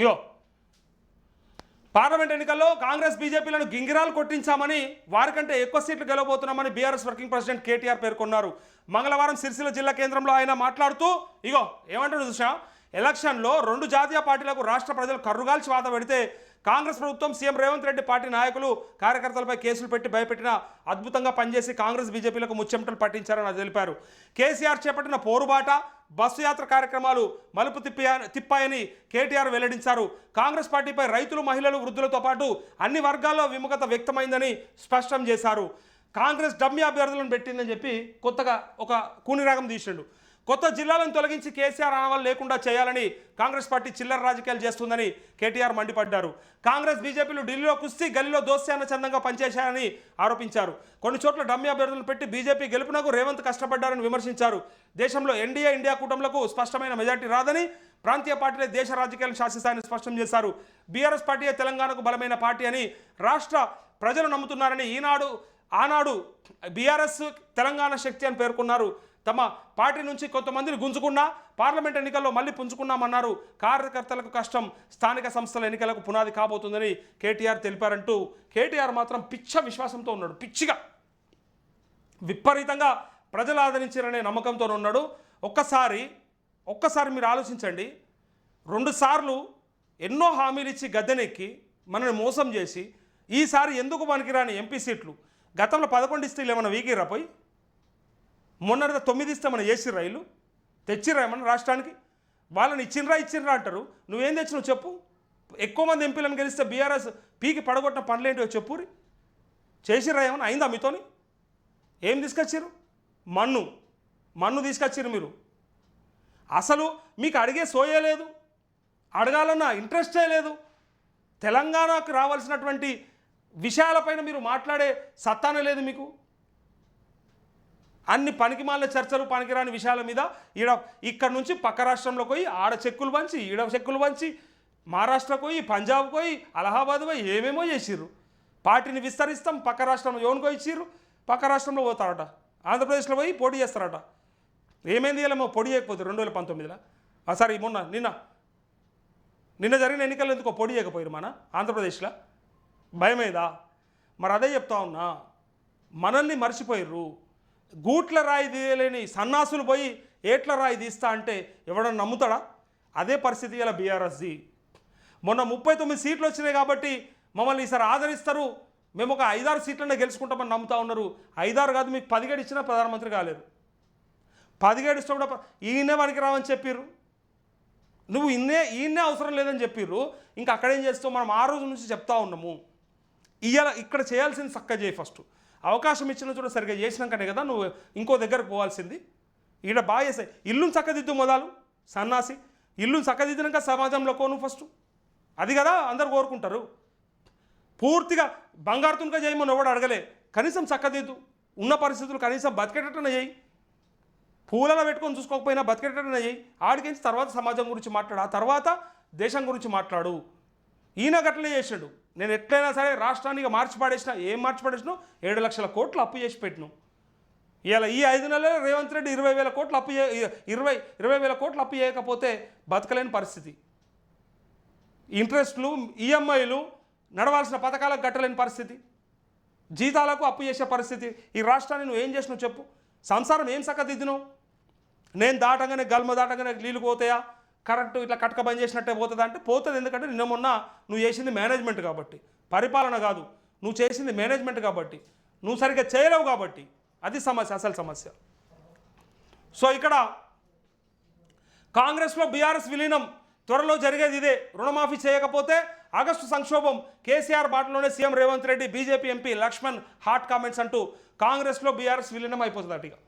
ఇగో. Parliament ఎన్నికల్లో కాంగ్రెస్ బీజేపీలను గింగిరాలు కొట్టించామని వారికంటే ఎక్కువ సీట్లు గెలవబోతున్నామని బీఆర్ఎస్ వర్కింగ్ ప్రెసిడెంట్ కేటీఆర్ పేర్కొన్నారు. మంగళవారం సిరిసిల్ల జిల్లా కేంద్రంలో ఆయన మాట్లాడుతూ ఇగో ఏమంటాడు చూసా ఎలక్షన్లో రెండు జాతీయ పార్టీలకు రాష్ట్ర ప్రజలు కర్రుగాల్చి వాత పెడితే కాంగ్రెస్ ప్రభుత్వం సీఎం రేవంత్ రెడ్డి పార్టీ నాయకులు కార్యకర్తలపై కేసులు పెట్టి భయపెట్టిన అద్భుతంగా పనిచేసి కాంగ్రెస్ బీజేపీలకు ముచ్చెమటలు పట్టించారని తెలిపారు. కేసీఆర్ చేపట్టిన పోరుబాట బస్సు యాత్ర కార్యక్రమాలు మలుపు తిప్పా తిప్పాయని కేటీఆర్ వెల్లడించారు. కాంగ్రెస్ పార్టీపై రైతులు మహిళలు వృద్ధులతో పాటు అన్ని వర్గాల్లో విముఖత వ్యక్తమైందని స్పష్టం చేశారు. కాంగ్రెస్ డమ్మి అభ్యర్థులను పెట్టిందని చెప్పి కొత్తగా ఒక కూనిరాగం తీసిండు. కొత్త జిల్లాలను తొలగించి కేసీఆర్ ఆనవాలు లేకుండా చేయాలని కాంగ్రెస్ పార్టీ చిల్లర రాజకీయాలు చేస్తుందని కేటీఆర్ మండిపడ్డారు. కాంగ్రెస్ బీజేపీలు ఢిల్లీలో కుస్తీ గల్లీలో దోస్యాన చందంగా పనిచేశారని ఆరోపించారు. కొన్ని చోట్ల డమ్మి అభ్యర్థులను పెట్టి బీజేపీ గెలుపునకు రేవంత్ కష్టపడ్డారని విమర్శించారు. దేశంలో ఎన్డీఏ ఇండియా కూటమిలకు స్పష్టమైన మెజార్టీ రాదని ప్రాంతీయ పార్టీలే దేశ రాజకీయాలను శాసిస్తాయని స్పష్టం చేశారు. బీఆర్ఎస్ పార్టీయే తెలంగాణకు బలమైన పార్టీ అని రాష్ట్ర ప్రజలు నమ్ముతున్నారని ఈనాడు ఆనాడు బీఆర్ఎస్ తెలంగాణ శక్తి అని పేర్కొన్నారు. తమ పార్టీ నుంచి కొంతమందిని గుంజుకున్నా పార్లమెంట్ ఎన్నికల్లో మళ్ళీ పుంజుకున్నామన్నారు. కార్యకర్తలకు కష్టం స్థానిక సంస్థల ఎన్నికలకు పునాది కాబోతుందని కేటీఆర్ తెలిపారంటూ కేటీఆర్ మాత్రం పిచ్చ విశ్వాసంతో ఉన్నాడు. పిచ్చిగా. విపరీతంగా ప్రజలు ఆదరించారనే నమ్మకంతో ఉన్నాడు. ఒక్కసారి ఒక్కసారి మీరు ఆలోచించండి. రెండుసార్లు ఎన్నో హామీలు ఇచ్చి గద్దెనెక్కి మనల్ని మోసం చేసి ఈసారి ఎందుకు పనికిరాని ఎంపీ సీట్లు? గతంలో పదకొండు ఇస్తే ఏమైనా వీకిరా పోయి? మొన్న తొమ్మిది ఇస్తే మన ఏసీ రైలు. తెచ్చిర్రా ఏమన్నా రాష్ట్రానికి? వాళ్ళని ఇచ్చిండ్రా ఇచ్చిండ్రా అంటారు. నువ్వేం తెచ్చినావు చెప్పు. ఎక్కువ మంది ఎంపీలను గెలిస్తే బీఆర్ఎస్ పీకి పడగొట్టిన పనులేంటివో చెప్పురి చేసిర్రా ఏమన్నా? అయిందా మీతోని? ఏం తీసుకొచ్చారు మన్ను. మన్ను తీసుకొచ్చారు మీరు. అసలు మీకు అడిగే సోయే లేదు. అడగాలన్న ఇంట్రెస్టే లేదు. తెలంగాణకు రావాల్సినటువంటి విషయాలపైన మీరు మాట్లాడే సత్తానే లేదు మీకు. అన్ని పనికిమాల చర్చలు పనికిరాని విషయాల మీద ఈడ ఇక్కడ నుంచి పక్క రాష్ట్రంలోకి పోయి ఆడ చెక్కులు పంచి ఈడ చెక్కులు పంచి మహారాష్ట్రకు పోయి పంజాబ్ పోయి అలహాబాద్ పోయి ఏమేమో చేసిర్రు. పార్టీని విస్తరిస్తాం పక్క రాష్ట్రంలో ఎవరికో ఇచ్చిర్రు? పక్క రాష్ట్రంలో పోతారట. ఆంధ్రప్రదేశ్లో పోయి పోటీ చేస్తారట. ఏమైంది ఇలా పొడి చేయకపోతే రెండు వేల పంతొమ్మిదిలో సారీ మొన్న నిన్న. నిన్న జరిగిన ఎన్నికల్లో ఎందుకో పొడి చేయకపోయారు మన ఆంధ్రప్రదేశ్లో? భయమేదా? మరి అదే చెప్తా ఉన్నా. మనల్ని మర్చిపోయారు గూట్ల రాయి తీయలేని సన్నాసులు పోయి ఏట్ల రాయి తీస్తా అంటే ఎవడన్నా నమ్ముతాడా? అదే పరిస్థితి ఇలా బీఆర్ఎస్ది మొన్న ముప్పై తొమ్మిది సీట్లు వచ్చినాయి కాబట్టి మమ్మల్ని ఈసారి ఆదరిస్తారు. మేము ఒక ఐదారు సీట్లనే గెలుచుకుంటామని నమ్ముతా ఉన్నారు. ఐదారు కాదు మీకు పదిగేడు ఇచ్చినా ప్రధానమంత్రి కాలేదు. పదిగేడు ఇష్టం కూడా ఈయనే పనికి రావని చెప్పిర్రు. నువ్వు ఇన్నే ఈయన్నే అవసరం లేదని చెప్పిర్రు. ఇంకా అక్కడేం చేస్తావు? మనం ఆ రోజు నుంచి చెప్తా ఉన్నాము. ఇయ్యాల ఇక్కడ చేయాల్సింది చక్క చేయి ఫస్ట్. అవకాశం ఇచ్చిన చోట సరిగ్గా చేసినాకనే కదా నువ్వు ఇంకో దగ్గరకు పోవాల్సింది. ఈడ బాగా చేసాయి ఇల్లుని చక్కదిద్దు మొదలు సన్నాసి. ఇల్లుని చక్కదిద్దినాక సమాజంలో కోను ఫస్ట్. అది కదా అందరు కోరుకుంటారు. పూర్తిగా బంగారు తునక చేయమని ఎవడు అడగలే. కనీసం చక్కదిద్దు. ఉన్న పరిస్థితులు కనీసం బతికేటట్టున చేయి. పూలలో పెట్టుకొని చూసుకోకపోయినా బతికేటట్టున చేయి. ఆడికించి తర్వాత సమాజం గురించి మాట్లాడు. ఆ తర్వాత దేశం గురించి మాట్లాడు. ఈయన గట్లనే చేసాడు నేను ఎట్లయినా సరే రాష్ట్రానికి మార్చి పాడేసిన ఏం మార్చి పాడేసినా ఏడు లక్షల కోట్లు అప్పు చేసి పెట్టినాం. ఇలా ఈ ఐదు నెలలు రేవంత్ రెడ్డి ఇరవై వేల కోట్లు అప్పు చే- ఇరవై ఇరవై వేల కోట్లు అప్పు చేయకపోతే బతకలేని పరిస్థితి. ఇంట్రెస్ట్లు ఈఎంఐలు నడవాల్సిన పథకాలకు కట్టలేని పరిస్థితి. జీతాలకు అప్పు చేసే పరిస్థితి. ఈ రాష్ట్రాన్ని నువ్వు ఏం చేసినావు చెప్పు. సంసారం ఏం సక్కదిద్దినావు? నేను దాటంగానే గల్మ దాటంగానే నీళ్ళు పోతాయా? కరెక్ట్ ఇట్లా కటక బంద్ చేసినట్టే పోతుంది అంటే పోతుంది. ఎందుకంటే నిన్న మొన్న నువ్వు చేసింది మేనేజ్మెంట్ కాబట్టి. పరిపాలన కాదు. నువ్వు చేసింది మేనేజ్మెంట్ కాబట్టి. నువ్వు సరిగ్గా చేయలేవు కాబట్టి. అది సమస్య అసలు సమస్య. సో ఇక్కడ కాంగ్రెస్లో బీఆర్ఎస్ విలీనం. త్వరలో జరిగేది ఇదే. రుణమాఫీ చేయకపోతే ఆగస్టు సంక్షోభం. కేసీఆర్ బాటలోనే CM Revanth Reddy BJP MP Laxman hot comments అంటూ కాంగ్రెస్లో బీఆర్ఎస్ విలీనం అయిపోతుంది అటుగా